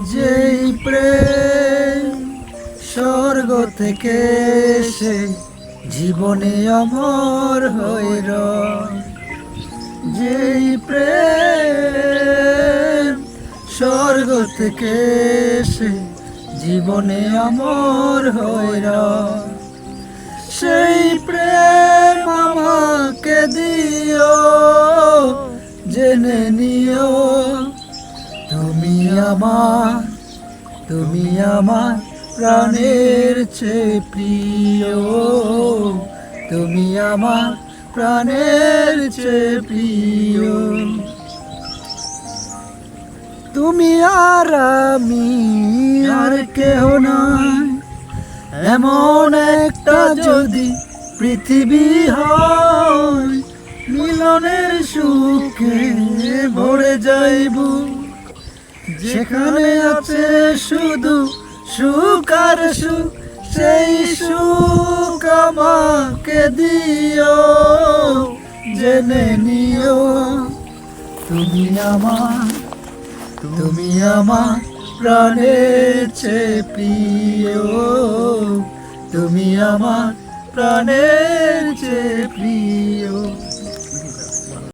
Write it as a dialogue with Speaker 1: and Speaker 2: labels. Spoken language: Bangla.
Speaker 1: যেই প্রেম স্বর্গ থেকে এসে জীবনে অমর হইল। যেই প্রেম স্বর্গ থেকে এসে জীবনে অমর হইল। সেই প্রেম আমাকে দিও, জেনে তুমি আমার, তুমি আমার প্রাণের চেয়ে প্রিয়। তুমি আমার প্রাণের চেয়ে প্রিয়। তুমি আর আমি আর কেহ নাই। এমন একটা যদি পৃথিবী হয়, মিলনের সুখে ভরে যাইব। যেখানে আছে শুধু সুখ আর সুখ, সেই সুখ আমাকে দিও। জেনে নিও, তুমি আমার তুমি আমার প্রাণের চেয়ে প্রিয়। তুমি আমার প্রাণের চেয়ে প্রিয়।